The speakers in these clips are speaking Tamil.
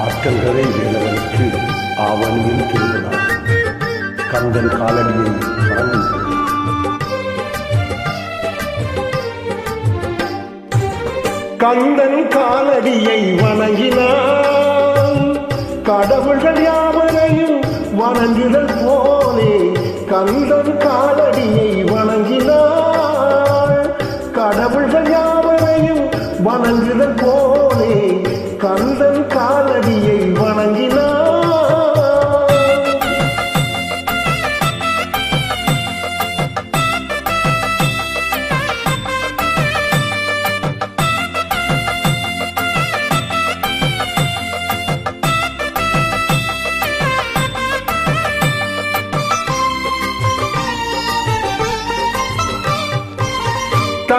ஆற்றல்களை வேலவனுக்கு ஆவணியில் திருவிழா கந்தன் காலடியை வணங்குகிறது கந்தன் காலடியை வணங்கினான். கடவுள்கள் யாவரையும் வணங்குதல் போலே கந்தன் காலடியை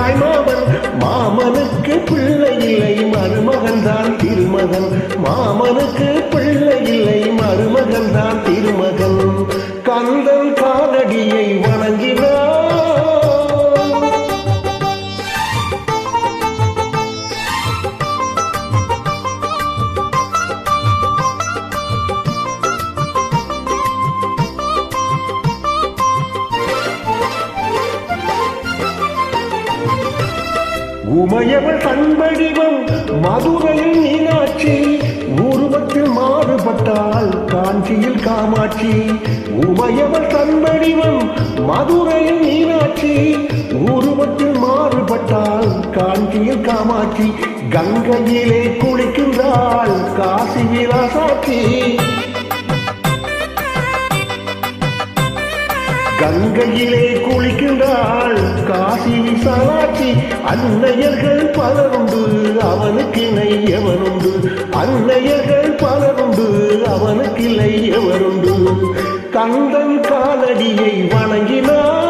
தாய்மாமன் மாமனுக்கு பிள்ளை இல்லை மருமகன் தான் திருமகன். மாமனுக்கு பிள்ளை இல்லை மருமகன் தான் உமையவள் தன்படிவம் மதுரையில் மீனாட்சி. உருவத்தில் மாறுபட்டால் காஞ்சியில் காமாட்சி. உமையவள் தன்படிவம் மதுரையில் மீனாட்சி. உருவத்தில் மாறுபட்டால் காஞ்சியில் காமாட்சி. கங்கையிலே குளிக்கின்றாள் காசி விலாசாட்சி கங்கையிலே குளிக்கின்றாள் காசி விசாலாட்சி அன்னையர்கள் பலருண்டு அவனுக்கு இணை எவனுண்டு? அன்னையர்கள் பலருண்டு அவனுக்கு இல்லை எவருண்டு கந்தன் காலடியை வணங்கினார்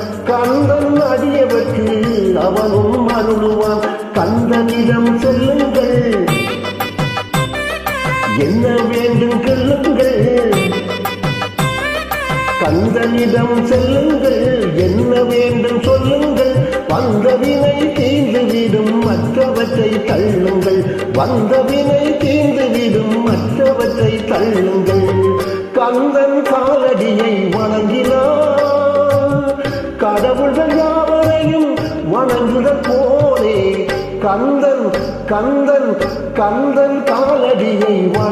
அவனும் அருளுவான் கந்தனிடம் செல்லுங்கள். என்ன வேண்டும் செல்லுங்கள். கந்தனிடம் செல்லுங்கள். என்ன வேண்டும் சொல்லுங்கள். வந்த வினை தீர்ந்துவிடும் மற்றவற்றை தள்ளுங்கள். வந்த வினை தீர்ந்துவிடும் மற்றவற்றை தள்ளுங்கள். கந்தன் காலடியை வணங்கினார். கடவுள்கள் யாவரையும் வணங்குதல் போலே கந்தன் கந்தன் கந்தன் காலடியை வா